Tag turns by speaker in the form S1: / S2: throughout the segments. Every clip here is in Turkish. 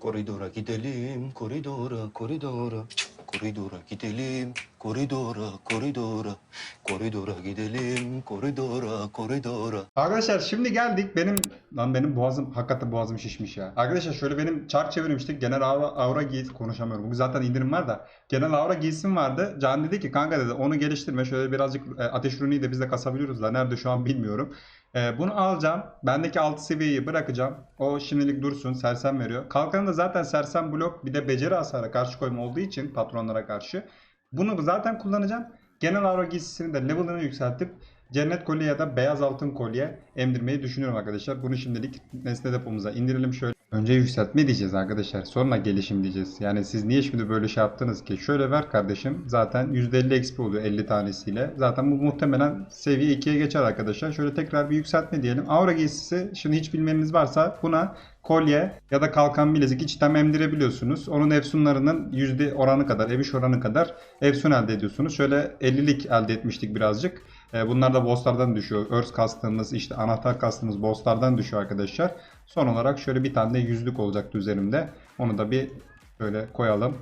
S1: Koridora gidelim, koridora, koridora. Koridora gidelim, koridora, koridora. Koridora gidelim, koridora, koridora.
S2: Arkadaşlar şimdi geldik. Benim lan benim boğazım hakikaten boğazım şişmiş ya. Arkadaşlar şöyle benim çark çevirmiştik. Genel aura, aura giy konuşamıyorum. Bugün zaten indirim var da. Genel aura giysim vardı. Can dedi ki kanka dedi onu geliştirme. Şöyle birazcık e, ateş ürünü de biz de kasabiliyoruz da. Nerede şu an bilmiyorum. E, bunu alacağım. Bendeki alt seviyeyi bırakacağım. O şimdilik dursun. Sersem veriyor. Kalkanı da zaten sersem blok bir de beceri hasara karşı koyma olduğu için patronlara karşı. Bunu zaten kullanacağım. Genel aura giysisini de level'ını yükseltip cennet kolye ya da beyaz altın kolye emdirmeyi düşünüyorum arkadaşlar. Bunu şimdilik nesne depomuza indirelim şöyle. Önce yükseltme diyeceğiz arkadaşlar. Sonra gelişim diyeceğiz. Yani siz niye şimdi böyle şey yaptınız ki? Şöyle ver kardeşim. Zaten %50 XP oluyor 50 tanesiyle. Zaten bu muhtemelen seviye 2'ye geçer arkadaşlar. Şöyle tekrar bir yükseltme diyelim. Aura giysisi şimdi hiç bilmeniniz varsa buna kolye ya da kalkan bilezik içten emdirebiliyorsunuz. Onun efsunlarının yüzde oranı kadar, eviş oranı kadar efsun elde ediyorsunuz. Şöyle 50'lik elde etmiştik birazcık. E, Bunlar da bosslardan düşüyor. Örs kastığımız, işte anahtar kastığımız bosslardan düşüyor arkadaşlar. Son olarak şöyle bir tane de yüzlük olacaktı üzerimde. Onu da bir böyle koyalım.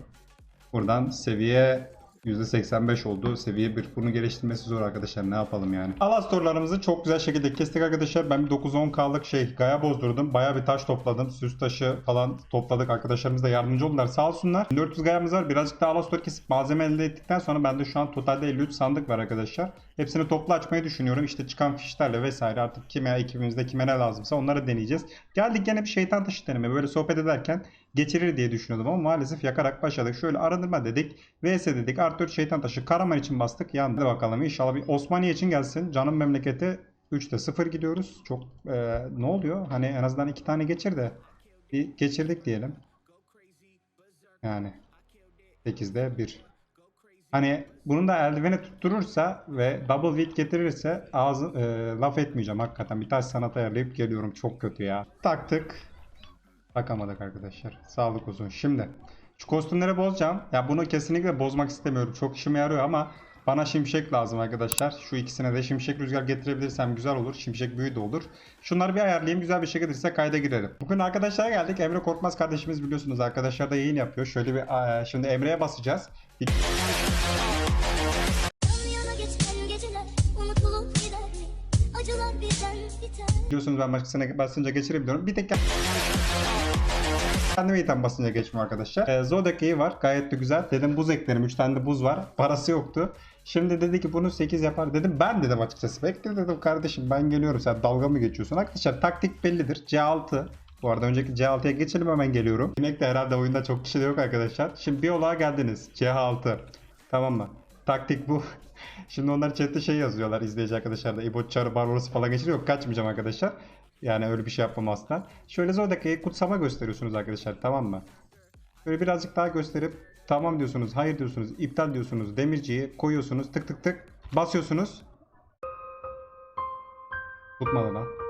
S2: Buradan seviye %85 oldu. Seviye 1. Bunu geliştirmesi zor arkadaşlar. Ne yapalım yani. Alastorlarımızı çok güzel şekilde kestik arkadaşlar. Ben bir 9-10K'lık şey gaya bozdurdum. Baya bir taş topladım. Süs taşı falan topladık. Arkadaşlarımız da yardımcı oldular. Sağ olsunlar. 400 gayamız var. Birazcık daha Alastor kesip malzeme elde ettikten sonra bende şu an totalde 53 sandık var arkadaşlar. Hepsini toplu açmayı düşünüyorum. İşte çıkan fişlerle vesaire artık kime ekibimizde kime ne lazımsa onları deneyeceğiz. Geldik gene bir şeytan taşı deneme. Böyle sohbet ederken geçirir diye düşünüyordum ama maalesef yakarak başladık. Şöyle arındırma dedik. VS dedik. Artı 4 şeytan taşı. Karaman için bastık. Yandı bakalım. İnşallah bir Osmaniye için gelsin. Canım memleketi 3'te 0 gidiyoruz. Çok e, ne oluyor? Hani en azından iki tane geçir de bir geçirdik diyelim. Yani 8'de 1. Hani bunun da eldiveni tutturursa ve double weight getirirse ağzı e, laf etmeyeceğim hakikaten. Bir taş sanat ayarlayıp geliyorum. Çok kötü ya. Taktık. Takamadık arkadaşlar. Sağlık olsun. Şimdi şu kostümleri bozacağım. Ya bunu kesinlikle bozmak istemiyorum. Çok işime yarıyor ama bana şimşek lazım arkadaşlar. Şu ikisine de şimşek rüzgar getirebilirsem güzel olur. Şimşek büyü de olur. Şunları bir ayarlayayım. Güzel bir şekilde ise kayda girelim. Bugün arkadaşlara geldik. Emre Korkmaz kardeşimiz biliyorsunuz. Arkadaşlar da yayın yapıyor. Şöyle bir şimdi Emre'ye basacağız. Biliyorsunuz ben başkasına basınca geçirebiliyorum. Bir tek kendime iten basınca geçmiyor arkadaşlar. Ee, Zodiac Key'i var. Gayet de güzel. Dedim buz eklerim. 3 tane de buz var. Parası yoktu. Şimdi dedi ki bunu 8 yapar dedim. Ben dedim açıkçası. Bekle dedim kardeşim ben geliyorum. Sen dalga mı geçiyorsun? Arkadaşlar taktik bellidir. C6. Bu arada önceki C6'ya geçelim hemen geliyorum. Demek de herhalde oyunda çok kişi de yok arkadaşlar. Şimdi bir olağa geldiniz. C6. Tamam mı? Taktik bu. Şimdi onlar chatte şey yazıyorlar izleyici arkadaşlar da İbo Çarı Barbaros falan geçiriyor. Yok kaçmayacağım arkadaşlar. Yani öyle bir şey yapmam asla. Şöyle Zodiac'ı kutsama gösteriyorsunuz arkadaşlar tamam mı? Böyle birazcık daha gösterip tamam diyorsunuz, hayır diyorsunuz, iptal diyorsunuz, demirciyi koyuyorsunuz, tık tık tık basıyorsunuz. Tutmadı lan.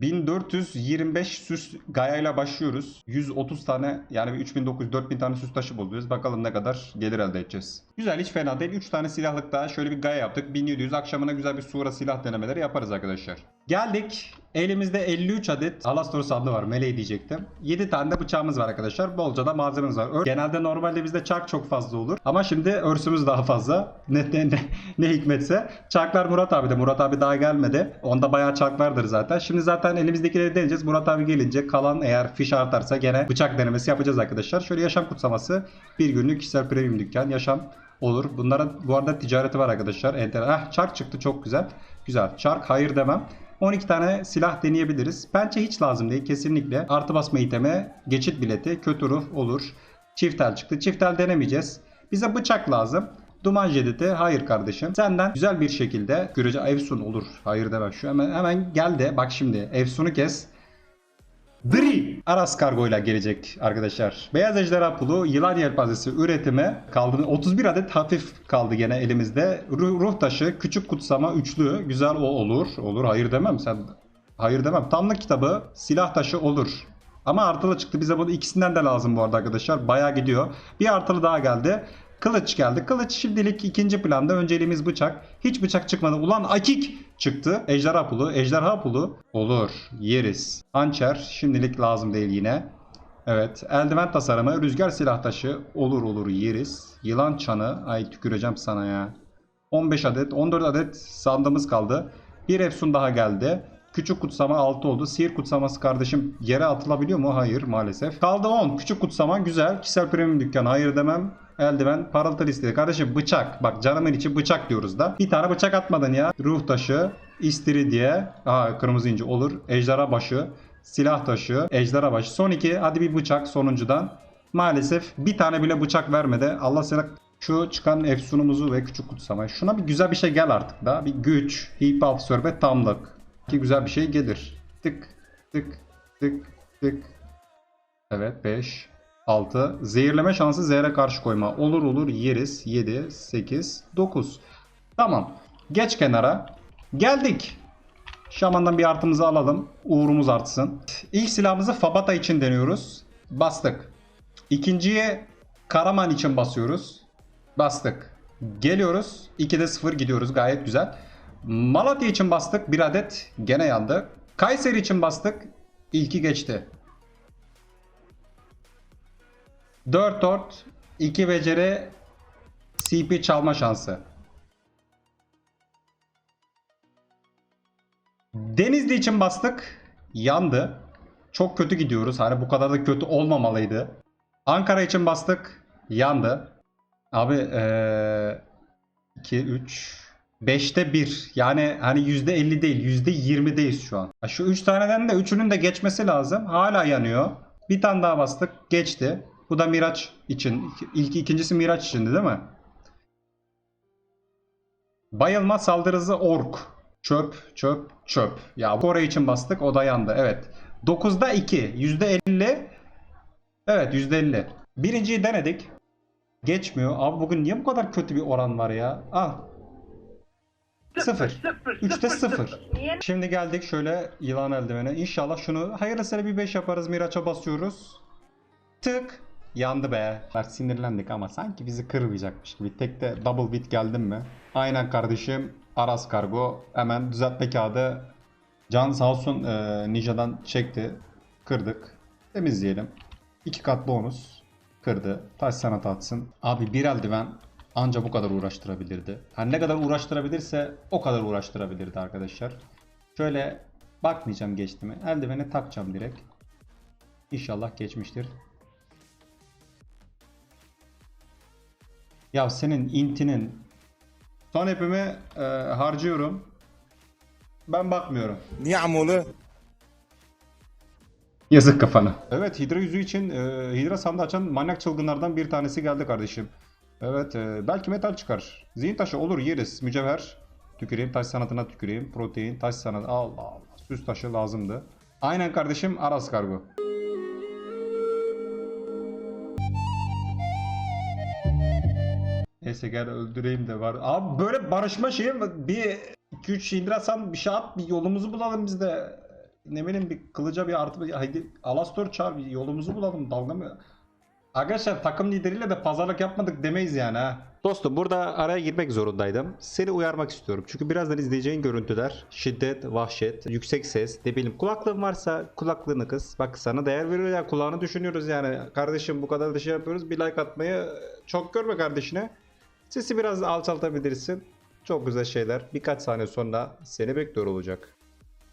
S2: 1425 süs gayayla başlıyoruz. 130 tane yani 3900-4000 tane süs taşı buluyoruz. Bakalım ne kadar gelir elde edeceğiz. Güzel hiç fena değil. 3 tane silahlık daha şöyle bir gaya yaptık. 1700 akşamına güzel bir sura silah denemeleri yaparız arkadaşlar. Geldik. Elimizde 53 adet Alastor sandığı var. Meleği diyecektim. 7 tane de bıçağımız var arkadaşlar. Bolca da malzememiz var. Ör- Genelde normalde bizde çark çok fazla olur. Ama şimdi örsümüz daha fazla. Ne, ne, ne, ne hikmetse. Çarklar Murat abi de. Murat abi daha gelmedi. Onda bayağı çark vardır zaten. Şimdi zaten elimizdekileri deneyeceğiz. Murat abi gelince kalan eğer fiş artarsa gene bıçak denemesi yapacağız arkadaşlar. Şöyle yaşam kutsaması. Bir günlük kişisel premium dükkan. Yaşam olur. Bunların bu arada ticareti var arkadaşlar. Enter. Heh, çark çıktı çok güzel. Güzel. Çark hayır demem. 12 tane silah deneyebiliriz. Pençe hiç lazım değil kesinlikle. Artı basma iteme, geçit bileti, kötü ruh olur. Çiftel çıktı. Çiftel denemeyeceğiz. Bize bıçak lazım. Duman jediti hayır kardeşim. Senden güzel bir şekilde görece Efsun olur. Hayır demem şu hemen hemen gel de bak şimdi Efsun'u kes. Dri Aras kargoyla gelecek arkadaşlar. Beyaz ejderha pulu yılan yelpazesi üretimi kaldı. 31 adet hafif kaldı gene elimizde. Ruh, ruh taşı küçük kutsama üçlü. Güzel o olur. Olur hayır demem sen. Hayır demem. Tamlık kitabı silah taşı olur. Ama artılı çıktı. Bize bunu ikisinden de lazım bu arada arkadaşlar. Bayağı gidiyor. Bir artılı daha geldi. Kılıç geldi. Kılıç şimdilik ikinci planda. Önceliğimiz bıçak. Hiç bıçak çıkmadı. Ulan akik çıktı. Ejderha pulu. Ejderha pulu. Olur. Yeriz. Hançer şimdilik lazım değil yine. Evet. Eldiven tasarımı, rüzgar silah taşı olur olur yeriz. Yılan çanı. Ay tüküreceğim sana ya. 15 adet, 14 adet sandığımız kaldı. Bir Efsun daha geldi. Küçük kutsama 6 oldu. Sihir kutsaması kardeşim yere atılabiliyor mu? Hayır maalesef. Kaldı 10. Küçük kutsama güzel. Kişisel premium dükkanı hayır demem. Eldiven parıltı listeli. Kardeşim bıçak. Bak canımın içi bıçak diyoruz da. Bir tane bıçak atmadın ya. Ruh taşı, istiridye. Aa kırmızı inci olur. Ejderha başı, silah taşı, ejderha başı. Son iki. Hadi bir bıçak sonuncudan. Maalesef bir tane bile bıçak vermedi. Allah sana şu çıkan efsunumuzu ve küçük kutsama. Şuna bir güzel bir şey gel artık da. Bir güç, hip hop, ve tamlık. Ki güzel bir şey gelir. Tık tık tık tık. Evet 5 6 zehirleme şansı zehre karşı koyma. Olur olur yeriz. 7 8 9. Tamam. Geç kenara. Geldik. Şamandan bir artımızı alalım. Uğrumuz artsın. İlk silahımızı Fabata için deniyoruz. Bastık. İkinciye Karaman için basıyoruz. Bastık. Geliyoruz. 2'de 0 gidiyoruz. Gayet güzel. Malatya için bastık. Bir adet gene yandı. Kayseri için bastık. İlki geçti. 4 ort, 2 beceri, CP çalma şansı. Denizli için bastık. Yandı. Çok kötü gidiyoruz. Hani bu kadar da kötü olmamalıydı. Ankara için bastık. Yandı. Abi eee 2, 3, 5'te 1. Yani hani %50 değil %20'deyiz şu an. Şu 3 taneden de 3'ünün de geçmesi lazım. Hala yanıyor. Bir tane daha bastık. Geçti. Bu da Miraç için. İlk ikincisi Miraç içindi değil mi? Bayılma saldırı hızı ork. Çöp, çöp, çöp. Ya Kore için bastık o da yandı. Evet. 9'da 2. %50. Evet %50. Birinciyi denedik. Geçmiyor. Abi bugün niye bu kadar kötü bir oran var ya? Al. 0. 3'te 0. Şimdi geldik şöyle yılan eldivene. İnşallah şunu hayırlısıyla bir 5 yaparız. Miraç'a basıyoruz. Tık. Yandı be. Sinirlendik ama sanki bizi kırmayacakmış gibi. Tek de double bit geldim mi? Aynen kardeşim. Aras kargo. Hemen düzeltme kağıdı. Can sağ olsun e, Ninja'dan çekti. Kırdık. Temizleyelim. 2 kat bonus. Kırdı. Taş sanat atsın. Abi bir eldiven anca bu kadar uğraştırabilirdi. Hani ne kadar uğraştırabilirse o kadar uğraştırabilirdi arkadaşlar. Şöyle bakmayacağım geçti mi. Eldiveni takacağım direkt. İnşallah geçmiştir. Ya senin intinin son hepimi e, harcıyorum. Ben bakmıyorum.
S3: Niye amolu?
S2: Yazık kafana. Evet Hidra yüzü için e, Hidra sandığı açan manyak çılgınlardan bir tanesi geldi kardeşim. Evet e, belki metal çıkar. Zihin taşı olur yeriz. Mücevher. Tüküreyim taş sanatına tüküreyim. Protein taş sanatı. Allah Allah. Süs taşı lazımdı. Aynen kardeşim Aras kargo. Neyse gel öldüreyim de var. Abi böyle barışma şeyi mi? bir 2-3 indirasam bir şey at bir yolumuzu bulalım biz de. Ne bileyim bir kılıca bir artı bir haydi Alastor çağır bir yolumuzu bulalım dalga mı? Arkadaşlar takım lideriyle de pazarlık yapmadık demeyiz yani ha. Dostum burada araya girmek zorundaydım. Seni uyarmak istiyorum. Çünkü birazdan izleyeceğin görüntüler şiddet, vahşet, yüksek ses, ne bileyim kulaklığın varsa kulaklığını kıs. Bak sana değer veriyor ya kulağını düşünüyoruz yani. Kardeşim bu kadar da şey yapıyoruz bir like atmayı çok görme kardeşine. Sesi biraz alçaltabilirsin. Çok güzel şeyler. Birkaç saniye sonra seni bekliyor olacak.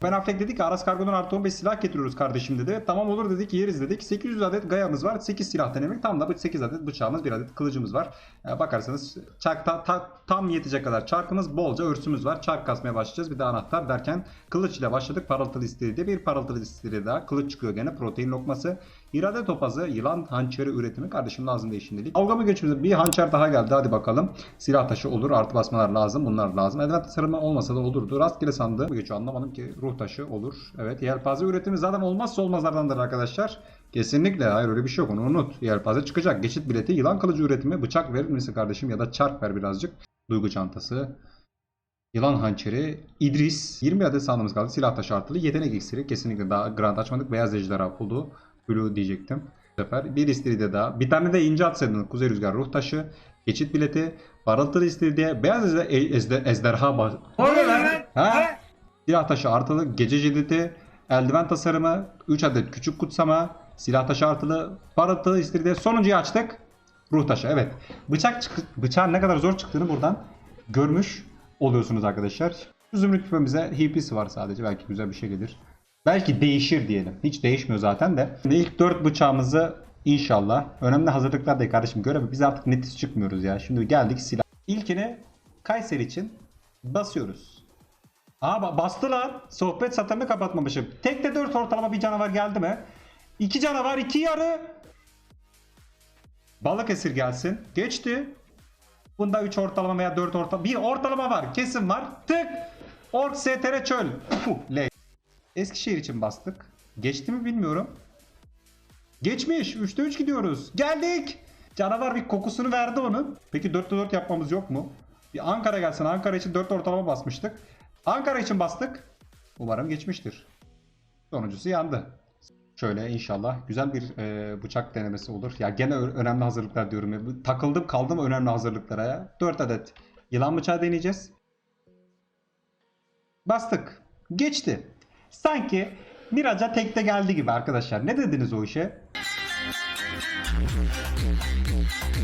S2: Ben Affleck dedi ki Aras Kargo'dan artı 15 silah getiriyoruz kardeşim dedi. Tamam olur dedik yeriz dedik. 800 adet gayamız var. 8 silah denemek. Tam da bu 8 adet bıçağımız, 1 adet kılıcımız var. Ee, bakarsanız çark ta- ta- tam yetecek kadar çarkımız, bolca örsümüz var. Çark kasmaya başlayacağız. Bir de anahtar derken kılıç ile başladık. Parıltılı istiride bir parıltılı istiride daha. Kılıç çıkıyor gene. Protein lokması. İrade topazı, yılan hançeri üretimi kardeşim lazım değil şimdilik. Kavga mı geçiyoruz? Bir hançer daha geldi. Hadi bakalım. Silah taşı olur. Artı basmalar lazım. Bunlar lazım. Eldiven tasarımı olmasa da olurdu. Rastgele sandığı geçiyor anlamadım ki. Ruh taşı olur. Evet. Yelpaze üretimi zaten olmazsa olmazlardandır arkadaşlar. Kesinlikle. Hayır öyle bir şey yok. Onu unut. Yelpaze çıkacak. Geçit bileti, yılan kılıcı üretimi, bıçak verir misin kardeşim ya da çark ver birazcık. Duygu çantası. Yılan hançeri, İdris, 20 adet sandığımız kaldı. Silah taşı artılı, yetenek iksiri. Kesinlikle daha grand açmadık. Beyaz ejderha buldu. Blue diyecektim. Bu sefer bir istiridye daha. Bir tane de ince atsaydın. Kuzey Rüzgar ruh taşı. Geçit bileti. Parıltılı istiridye. Beyaz ejder, e- ejder, ejderha bas. Ha? Silah taşı artılı. Gece cildeti. Eldiven tasarımı. 3 adet küçük kutsama. Silah taşı artılı, barıtı, istiridye. Sonuncuyu açtık. Ruh taşı evet. Bıçak çık bıçağın ne kadar zor çıktığını buradan görmüş oluyorsunuz arkadaşlar. Zümrüt küpemize HP'si var sadece. Belki güzel bir şey gelir. Belki değişir diyelim. Hiç değişmiyor zaten de. Şimdi ilk 4 bıçağımızı inşallah. Önemli hazırlıklar da kardeşim görev. Biz artık netiz çıkmıyoruz ya. Şimdi geldik silah. İlkini Kayseri için basıyoruz. Aa ba- bastı lan. Sohbet satırını kapatmamışım. Tekte 4 ortalama bir canavar geldi mi? 2 canavar 2 yarı. Balıkesir gelsin. Geçti. Bunda 3 ortalama veya 4 ortalama. Bir ortalama var. Kesin var. Tık. Ork STR çöl. Puh, le. Eskişehir için bastık. Geçti mi bilmiyorum. Geçmiş. 3'te 3 gidiyoruz. Geldik. Canavar bir kokusunu verdi onun. Peki 4'te 4 yapmamız yok mu? Bir Ankara gelsin. Ankara için 4 ortalama basmıştık. Ankara için bastık. Umarım geçmiştir. Sonuncusu yandı. Şöyle inşallah güzel bir e, bıçak denemesi olur. Ya gene önemli hazırlıklar diyorum. ya. Takıldım kaldım önemli hazırlıklara ya. 4 adet yılan bıçağı deneyeceğiz. Bastık. Geçti. Sanki Miraca tekte geldi gibi arkadaşlar. Ne dediniz o işe?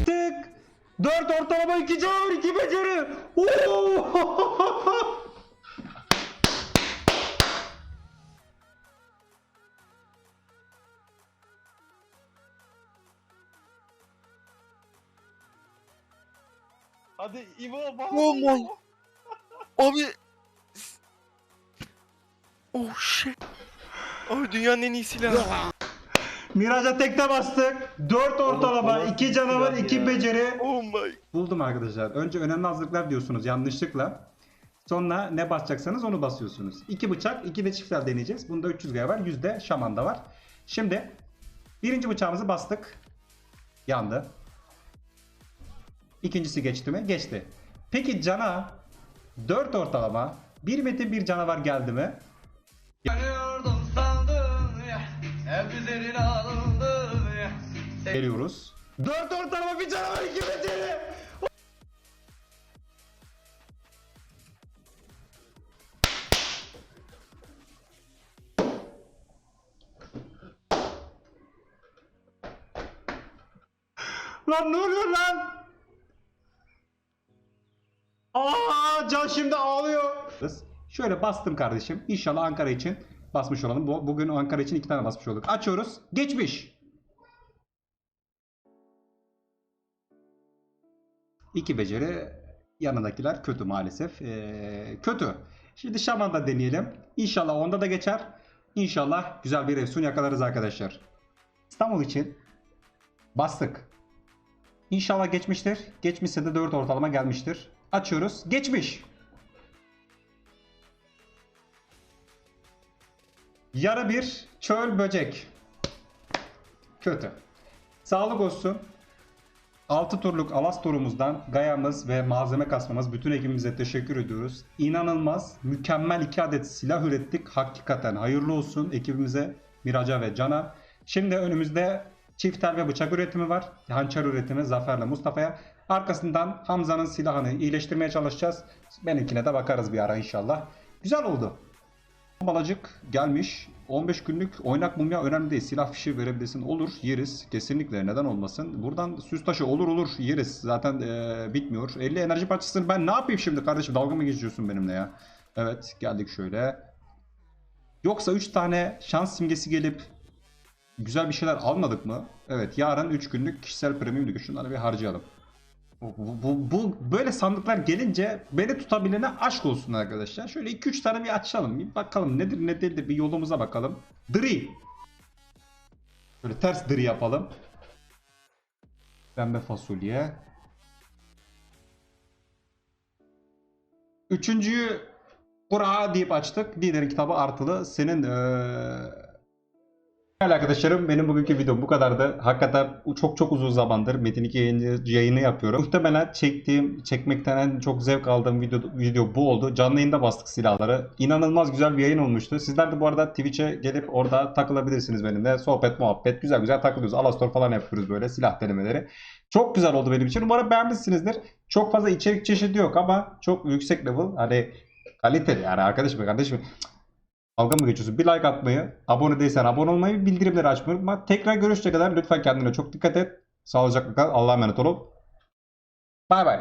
S2: Tık. 4 ortalama 2 canavar 2 beceri. Oo!
S1: Hadi İbo bak.
S3: Oh my. Abi. Oh shit. Abi dünyanın en iyi silahı.
S2: Miraca tekte bastık. 4 ortalama,
S1: Oğlum,
S2: 2 canavar,
S1: silah
S2: 2
S1: ya.
S2: beceri.
S3: Oh my.
S2: Buldum arkadaşlar. Önce önemli hazırlıklar diyorsunuz yanlışlıkla. Sonra ne basacaksanız onu basıyorsunuz. 2 bıçak, 2 de çiftler deneyeceğiz. Bunda 300 gaya var, 100 de şamanda var. Şimdi birinci bıçağımızı bastık. Yandı. İkincisi geçti mi? Geçti. Peki cana 4 ortalama 1 metre bir canavar geldi mi?
S4: Yanıyordum sandım ya Hep üzerine alındım ya
S2: Geliyoruz. 4 ortalama bir canavar 2 metre. Lan ne oluyor lan? Aa Can şimdi ağlıyor. Şöyle bastım kardeşim. İnşallah Ankara için basmış olalım. Bu- Bugün Ankara için iki tane basmış olduk. Açıyoruz. Geçmiş. İki beceri yanındakiler kötü maalesef. Ee, kötü. Şimdi Şaman'da deneyelim. İnşallah onda da geçer. İnşallah güzel bir Efsun yakalarız arkadaşlar. İstanbul için bastık. İnşallah geçmiştir. Geçmişse de 4 ortalama gelmiştir. Açıyoruz. Geçmiş. Yarı bir çöl böcek. Kötü. Sağlık olsun. 6 turluk Alas turumuzdan Gayamız ve malzeme kasmamız bütün ekibimize teşekkür ediyoruz. İnanılmaz, mükemmel 2 adet silah ürettik. Hakikaten hayırlı olsun ekibimize, Miraca ve Can'a. Şimdi önümüzde çiftel ve bıçak üretimi var. Hançer üretimi Zafer'le Mustafa'ya. Arkasından Hamza'nın silahını iyileştirmeye çalışacağız. Benimkine de bakarız bir ara inşallah. Güzel oldu. Balacık gelmiş. 15 günlük oynak mumya önemli değil. Silah fişi verebilirsin. Olur yeriz. Kesinlikle neden olmasın. Buradan süs taşı olur olur yeriz. Zaten eee, bitmiyor. 50 enerji parçasını ben ne yapayım şimdi kardeşim? Dalga mı geçiyorsun benimle ya? Evet geldik şöyle. Yoksa 3 tane şans simgesi gelip güzel bir şeyler almadık mı? Evet yarın 3 günlük kişisel premium ligi. Şunları bir harcayalım. Bu, bu, böyle sandıklar gelince beni tutabilene aşk olsun arkadaşlar. Şöyle 2-3 tane bir açalım. Bir bakalım nedir ne değildir bir yolumuza bakalım. Dri. Böyle ters dri yapalım. Pembe fasulye. Üçüncüyü Kura deyip açtık. Liderin kitabı artılı. Senin eee Değerli arkadaşlarım benim bugünkü videom bu kadardı. Hakikaten çok çok uzun zamandır Metin 2 yayını, yayını yapıyorum. Muhtemelen çektiğim, çekmekten en çok zevk aldığım video, video bu oldu. Canlı yayında bastık silahları. İnanılmaz güzel bir yayın olmuştu. Sizler de bu arada Twitch'e gelip orada takılabilirsiniz benimle. Sohbet, muhabbet güzel güzel takılıyoruz. Alastor falan yapıyoruz böyle silah denemeleri. Çok güzel oldu benim için. Umarım beğenmişsinizdir. Çok fazla içerik çeşidi yok ama çok yüksek level. Hani kaliteli yani arkadaşım kardeşim. Dalga mı geçiyorsun? Bir like atmayı, abone değilsen abone olmayı, bildirimleri açmayı unutma. Tekrar görüşene kadar lütfen kendine çok dikkat et. Sağlıcakla kal. Allah'a emanet olun. Bay bay.